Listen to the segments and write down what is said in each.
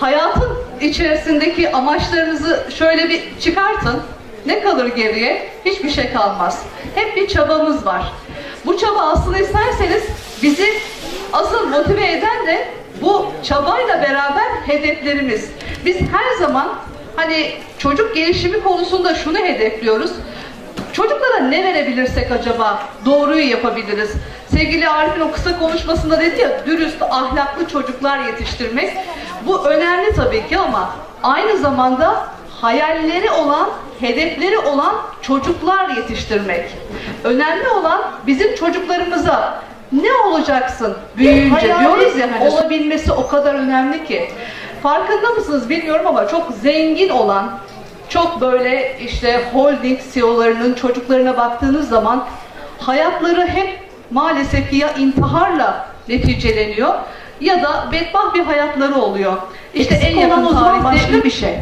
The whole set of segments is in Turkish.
hayatın içerisindeki amaçlarınızı şöyle bir çıkartın. Ne kalır geriye? Hiçbir şey kalmaz. Hep bir çabamız var. Bu çaba aslında isterseniz bizi asıl motive eden de bu çabayla beraber hedeflerimiz. Biz her zaman hani çocuk gelişimi konusunda şunu hedefliyoruz. Çocuklara ne verebilirsek acaba doğruyu yapabiliriz? Sevgili Arif'in o kısa konuşmasında dedi ya dürüst, ahlaklı çocuklar yetiştirmek. Bu önemli tabii ki ama aynı zamanda hayalleri olan, hedefleri olan çocuklar yetiştirmek. Önemli olan bizim çocuklarımıza ne olacaksın büyüyünce Hayali diyoruz ya hani ola- olabilmesi o kadar önemli ki. Farkında mısınız bilmiyorum ama çok zengin olan, çok böyle işte holding CEO'larının çocuklarına baktığınız zaman hayatları hep maalesef ki ya intiharla neticeleniyor ya da bedbaht bir hayatları oluyor. İşte Eksik en yakın tarihte başka bir şey.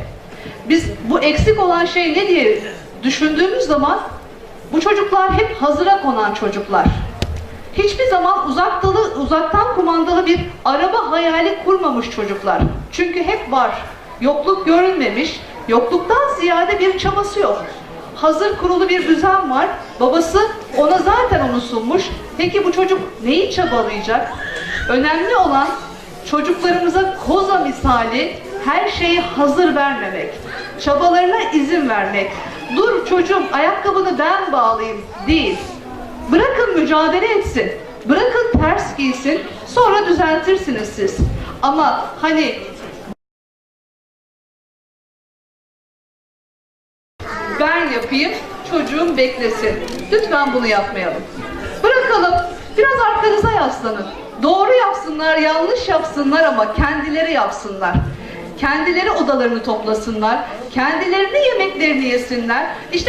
biz bu eksik olan şey ne diye düşündüğümüz zaman bu çocuklar hep hazıra konan çocuklar. Hiçbir zaman uzaktalı, uzaktan kumandalı bir araba hayali kurmamış çocuklar. Çünkü hep var. Yokluk görünmemiş. Yokluktan ziyade bir çabası yok. Hazır kurulu bir düzen var. Babası ona zaten onu sunmuş. Peki bu çocuk neyi çabalayacak? Önemli olan çocuklarımıza koza misali her şeyi hazır vermemek. Çabalarına izin vermek. Dur çocuğum ayakkabını ben bağlayayım değil. Bırakın mücadele etsin. Bırakın ters giysin. Sonra düzeltirsiniz siz. Ama hani ben yapayım, çocuğum beklesin. Lütfen bunu yapmayalım. Bırakalım, biraz arkanıza yaslanın. Doğru yapsınlar, yanlış yapsınlar ama kendileri yapsınlar. Kendileri odalarını toplasınlar, kendilerini yemeklerini yesinler. İşte